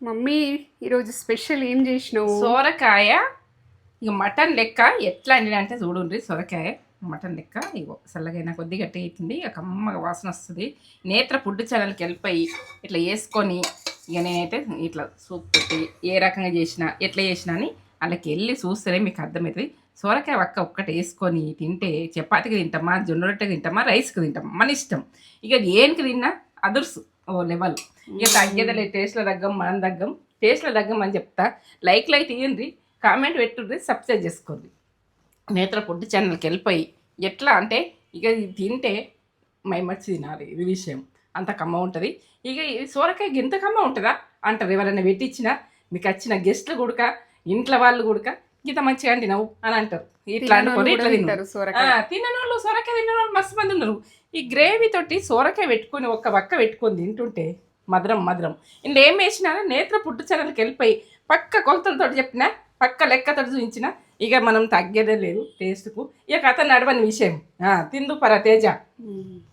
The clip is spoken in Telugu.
మమ్మీ ఈరోజు స్పెషల్ ఏం చేసినావు? సోరకాయ ఇక మటన్ లెక్క ఎట్లా అండి అంటే చూడండి సొరకాయ మటన్ లెక్క ఇగో చల్లగైనా కొద్దిగా గట్టి అవుతుంది ఇక కమ్మగా వాసన వస్తుంది. నేత్ర ఫుడ్ ఛానల్కి వెళ్ళిపోయి ఇట్లా వేసుకొని ఇక నేనైతే ఇట్లా సూప్ పెట్టి ఏ రకంగా చేసినా ఎట్లా చేసినా అని వాళ్ళకి వెళ్ళి చూస్తేనే మీకు అర్థమవుతుంది సొరకాయ ఒక్క ఒక్కటి వేసుకొని తింటే చపాతీకి తింటామా జొన్న రొట్టెకి తింటామా రైస్కి తింటామా మన ఇష్టం. ఇక దేనికి తిన్నా అదుర్సు ఓ లెవెల్. ఇక తగ్గేదలే టేస్ట్లో తగ్గం మనం తగ్గం. టేస్ట్లో తగ్గం అని చెప్తా. లైక్ లైక్ తీయండి. కామెంట్ పెట్టుండ్రి సబ్స్క్రైబ్ చేసుకోండి నేత్ర ఫుడ్ ఛానల్కి వెళ్ళిపోయి ఎట్లా అంటే ఇక ఇది తింటే మైమర్చి తినాలి ఇది విషయం. అంత కమ్మ ఉంటుంది. ఇక సోరకాయ ఇంత కమ్మ ఉంటుందా? అంటారు ఎవరైనా పెట్టించినా మీకు వచ్చిన గెస్ట్లు కూడక ఇంట్లో వాళ్ళు కూడక ఇంత మంచిగా తినవు అని అంటారు. ఇట్లా అనుకోని ఇట్లా తింటారు సొరకాయ. తినని వాళ్ళు సొరకాయ తిన్న వాళ్ళు మస్తు మంది ఉన్నారు. ఈ గ్రేవీ తోటి సొరకాయ పెట్టుకొని ఒక్క పక్క పెట్టుకొని తింటుంటే మధురం మధురం. ఇందులో ఏం వేసినా నేత్ర పుట్టు ఛానల్కి వెళ్ళిపోయి పక్క కొలతలతో చెప్పిన పక్క లెక్కతో చూపించిన ఇక మనం తగ్గేదే లేదు టేస్ట్కు. ఇక కథ నడవని విషయం. తిందు పర తేజ.